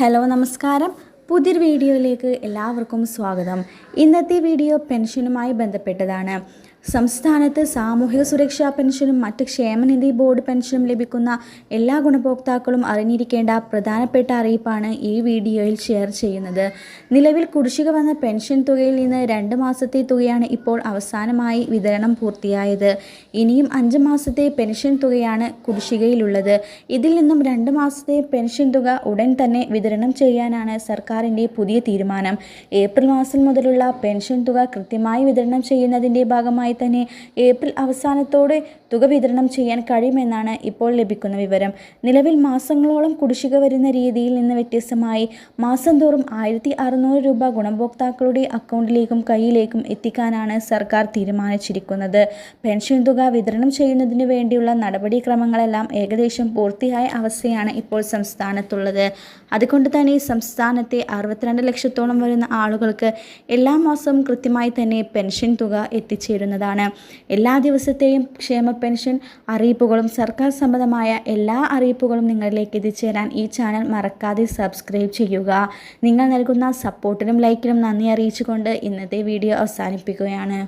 Hello നമസ്കാരം. പുതിയൊരു വീഡിയോയിലേക്ക് എല്ലാവർക്കും സ്വാഗതം. ഇന്നത്തെ വീഡിയോ പെൻഷനുമായി ബന്ധപ്പെട്ടതാണ്. സംസ്ഥാനത്ത് സാമൂഹിക സുരക്ഷാ പെൻഷനും മറ്റ് ക്ഷേമനിധി ബോർഡ് പെൻഷനും ലഭിക്കുന്ന എല്ലാ ഗുണഭോക്താക്കളും അറിഞ്ഞിരിക്കേണ്ട പ്രധാനപ്പെട്ട അറിയിപ്പാണ് ഈ വീഡിയോയിൽ ഷെയർ ചെയ്യുന്നത്. നിലവിൽ കുടിശ്ശിക വന്ന പെൻഷൻ തുകയിൽ നിന്ന് രണ്ട് മാസത്തെ തുകയാണ് ഇപ്പോൾ അവസാനമായി വിതരണം പൂർത്തിയായത്. ഇനിയും അഞ്ച് മാസത്തെ പെൻഷൻ തുകയാണ് കുടിശ്ശികയിലുള്ളത്. ഇതിൽ നിന്നും രണ്ട് മാസത്തെ പെൻഷൻ തുക ഉടൻ തന്നെ വിതരണം ചെയ്യാനാണ് സർക്കാരിന്റെ പുതിയ തീരുമാനം. ഏപ്രിൽ മാസം മുതലുള്ള പെൻഷൻ തുക കൃത്യമായി വിതരണം ചെയ്യുന്നതിന്റെ ഭാഗമായി തന്നെ ഏപ്രിൽ അവസാനത്തോടെ തുക വിതരണം ചെയ്യാൻ കഴിയുമെന്നാണ് ഇപ്പോൾ ലഭിക്കുന്ന വിവരം. നിലവിൽ മാസങ്ങളോളം കുടിശ്ശിക വരുന്ന രീതിയിൽ നിന്ന് വ്യത്യസ്തമായി മാസം തോറും ആയിരത്തി അറുന്നൂറ് രൂപ ഗുണഭോക്താക്കളുടെ അക്കൗണ്ടിലേക്കും കയ്യിലേക്കും എത്തിക്കാനാണ് സർക്കാർ തീരുമാനിച്ചിരിക്കുന്നത്. പെൻഷൻ തുക വിതരണം ചെയ്യുന്നതിന് വേണ്ടിയുള്ള നടപടിക്രമങ്ങളെല്ലാം ഏകദേശം പൂർത്തിയായ അവസ്ഥയാണ് ഇപ്പോൾ സംസ്ഥാനത്തുള്ളത്. അതുകൊണ്ട് തന്നെ സംസ്ഥാനത്തെ അറുപത്തിരണ്ട് ലക്ഷത്തോളം വരുന്ന ആളുകൾക്ക് എല്ലാ മാസവും കൃത്യമായി തന്നെ പെൻഷൻ തുക എത്തിച്ചേരുന്നതാണ് എല്ലാ ദിവസത്തെയും ക്ഷേമ പെൻഷൻ അറിയിപ്പുകളും സർക്കാർ സംബന്ധമായ എല്ലാ അറിയിപ്പുകളും നിങ്ങളിലേക്ക് എത്തിച്ചേരാൻ ഈ ചാനൽ മറക്കാതെ സബ്സ്ക്രൈബ് ചെയ്യുക. നിങ്ങൾ നൽകുന്ന സപ്പോർട്ടിനും ലൈക്കിനും നന്ദി അറിയിച്ചുകൊണ്ട് ഇന്നത്തെ വീഡിയോ അവസാനിപ്പിക്കുകയാണ്.